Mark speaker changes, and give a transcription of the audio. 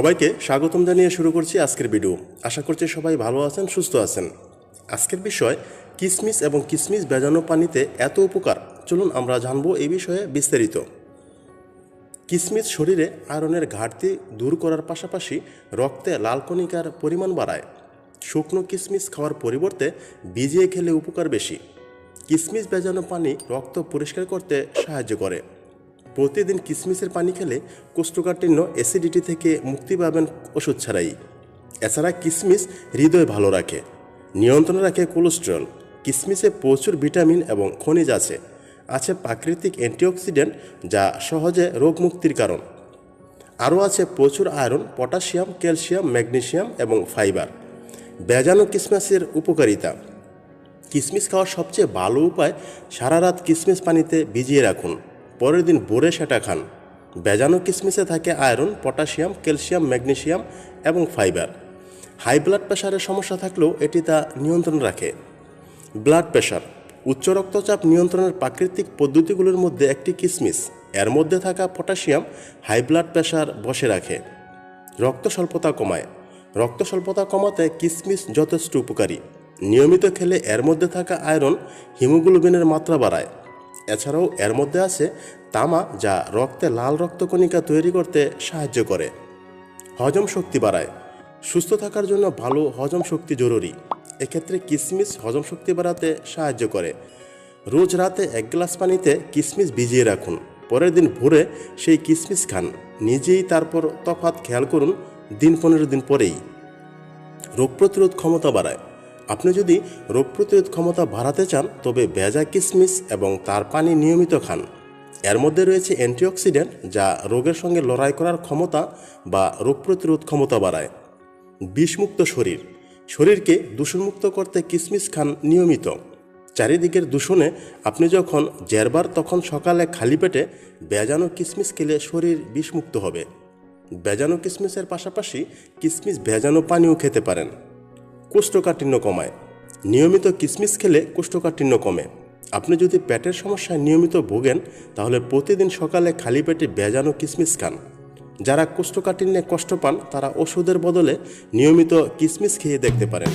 Speaker 1: সবাইকে স্বাগতম জানিয়ে শুরু করছি আজকের ভিডিও। আশা করছি সবাই ভালো আছেন, সুস্থ আছেন। আজকের বিষয়, কিসমিস এবং কিসমিস ভেজানো পানিতে এত উপকার? চলুন আমরা জানব এই বিষয়ে বিস্তারিত। কিসমিস শরীরে আয়রনের ঘাটতি দূর করার পাশাপাশি রক্তে লাল কণিকার পরিমাণ বাড়ায়। শুকনো কিসমিস খাওয়ার পরিবর্তে ভিজিয়ে খেলে উপকার বেশি। কিসমিস ভেজানো পানি রক্ত পরিষ্কার করতে সাহায্য করে। প্রতিদিন কিসমিসের পানি খেলে কোষ্ঠকাঠিন্য অ্যাসিডিটি থেকে মুক্তি পাবেন ওষুধ ছাড়াই। এছাড়া কিসমিস হৃদয় ভালো রাখে, নিয়ন্ত্রণে রাখে কোলেস্টেরল কিসমিসে প্রচুর ভিটামিন এবং খনিজ আছে আছে প্রাকৃতিক অ্যান্টিঅক্সিডেন্ট যা সহজে রোগ মুক্তির কারণ। আরও আছে প্রচুর আয়রন পটাশিয়াম ক্যালসিয়াম ম্যাগনেশিয়াম এবং ফাইবার ভেজানো কিসমিসের উপকারিতা। কিসমিস খাওয়ার সবচেয়ে ভালো উপায় সারা রাত কিসমিস পানিতে ভিজিয়ে রাখুন। পরের দিন ভোরে সেটা খান। বেজানো কিসমিসে থাকে আয়রন, পটাশিয়াম, ক্যালসিয়াম ম্যাগনেশিয়াম এবং ফাইবার। হাই ব্লাড প্রেশারের সমস্যা থাকলেও এটি তা নিয়ন্ত্রণ রাখে। ব্লাড প্রেশার উচ্চ রক্তচাপ নিয়ন্ত্রণের প্রাকৃতিক পদ্ধতিগুলোর মধ্যে একটি কিসমিস। এর মধ্যে থাকা পটাশিয়াম হাই ব্লাড প্রেশার বসে রাখে। রক্ত স্বল্পতা কমায়। রক্ত স্বল্পতা কমাতে কিসমিস যথেষ্ট উপকারী। নিয়মিত খেলে এর মধ্যে থাকা আয়রন হিমোগ্লোবিনের মাত্রা বাড়ায়। এছাড়াও এর মধ্যে আছে তামা, যা রক্তে লাল রক্তকণিকা তৈরি করতে সাহায্য করে। হজম শক্তি বাড়ায়। সুস্থ থাকার জন্য ভালো হজম শক্তি জরুরি। এক্ষেত্রে কিসমিস হজম শক্তি বাড়াতে সাহায্য করে। রোজ রাতে এক গ্লাস পানিতে কিসমিস ভিজিয়ে রাখুন। পরের দিন ভোরে সেই কিসমিস খান। নিজেই তারপর তফাৎ খেয়াল করুন দিন পনেরো দিন পরেই। রোগ প্রতিরোধ ক্ষমতা বাড়ায়। আপনি যদি রোগ প্রতিরোধ ক্ষমতা বাড়াতে চান, তবে ভেজা কিসমিস এবং তার পানি নিয়মিত খান। এর মধ্যে রয়েছে অ্যান্টিঅক্সিডেন্ট, যা রোগের সঙ্গে লড়াই করার ক্ষমতা বা রোগ প্রতিরোধ ক্ষমতা বাড়ায়। বিষমুক্ত শরীর। শরীরকে দূষণমুক্ত করতে কিসমিস খান নিয়মিত। চারিদিকের দূষণে আপনি যখন জেরবার, তখন সকালে খালি পেটে বেজানো কিসমিস খেলে শরীর বিষমুক্ত হবে। বেজানো কিসমিসের পাশাপাশি কিসমিস ভেজানো পানিও খেতে পারেন। কোষ্ঠকাঠিন্য কমায়। নিয়মিত কিসমিস খেলে কোষ্ঠকাঠিন্য কমে। আপনি যদি পেটের সমস্যায় নিয়মিত ভোগেন, তাহলে প্রতিদিন সকালে খালি পেটে বেজানো কিসমিস খান। যারা কোষ্ঠকাঠিন্যে কষ্ট পান, তারা ওষুধের বদলে নিয়মিত কিসমিস খেয়ে দেখতে পারেন।